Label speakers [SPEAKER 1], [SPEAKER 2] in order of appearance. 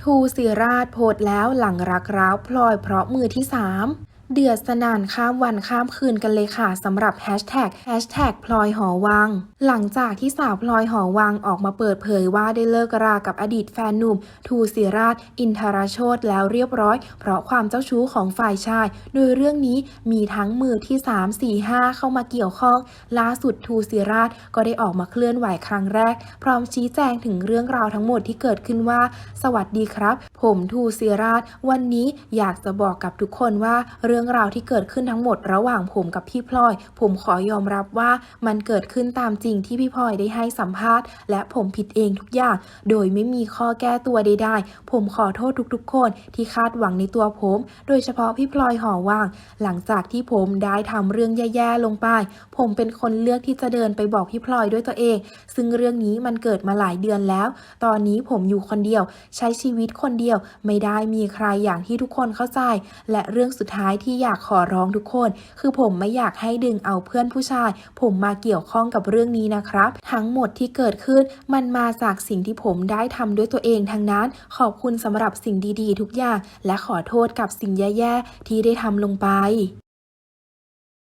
[SPEAKER 1] ทูศิราชโพสแล้วหลังรักร้าวพลอยเพราะมือที่สาม เดือดสนานข้ามวันข้ามคืนกันเลยค่ะสำหรับแฮชแท็กแฮชแท็กพลอยหอวัง หลังจากที่สาวพลอยหอวังออกมาเปิดเผยว่าได้เลิกรากับอดีตแฟนหนุ่ม ทูศิราช อินทรโชตแล้วเรียบร้อย เพราะความเจ้าชู้ของฝ่ายชาย โดยเรื่องนี้มีทั้งมือที่ 3 4 5 เข้ามาเกี่ยวข้อง ล่าสุดทูศิราชก็ได้ออกมาเคลื่อนไหวครั้งแรก พร้อมชี้แจงถึงเรื่องราวทั้งหมดที่เกิดขึ้นว่า สวัสดีครับ ผมทูศิราช วันนี้อยากจะบอกกับทุกคนว่าเรื่องราวที่เกิดขึ้นทั้งหมดระหว่างผมกับพี่พลอย ผมขอยอมรับว่ามันเกิดขึ้นตามจริงที่พี่พลอยได้ให้สัมภาษณ์ และผมผิดเองทุกอย่าง โดยไม่มีข้อแก้ตัวใดๆผมขอโทษทุกๆ คนที่คาดหวังในตัวผม โดยเฉพาะพี่พลอยหอว่าง หลังจากที่ผมได้ทำเรื่องแย่ๆลงไป ผมเป็นคนเลือกที่จะเดินไปบอกพี่พลอยด้วยตัวเอง ซึ่งเรื่องนี้มันเกิดมาหลายเดือนแล้ว ตอนนี้ผมอยู่คนเดียว ใช้ชีวิตคนเดียวไม่ได้มีใครอย่างที่ทุกคนเข้าใจ และเรื่องสุดท้ายที่ที่อยากขอร้องทุกคน คือผมไม่อยากให้ดึงเอาเพื่อนผู้ชาย ผมมาเกี่ยวข้องกับเรื่องนี้นะครับ ทั้งหมดที่เกิดขึ้นมันมาจากสิ่งที่ผมได้ทำด้วยตัวเองทั้งนั้น ขอบคุณสำหรับสิ่งดีๆ ทุกอย่าง และขอโทษกับสิ่งแย่ๆที่ได้ทำลงไป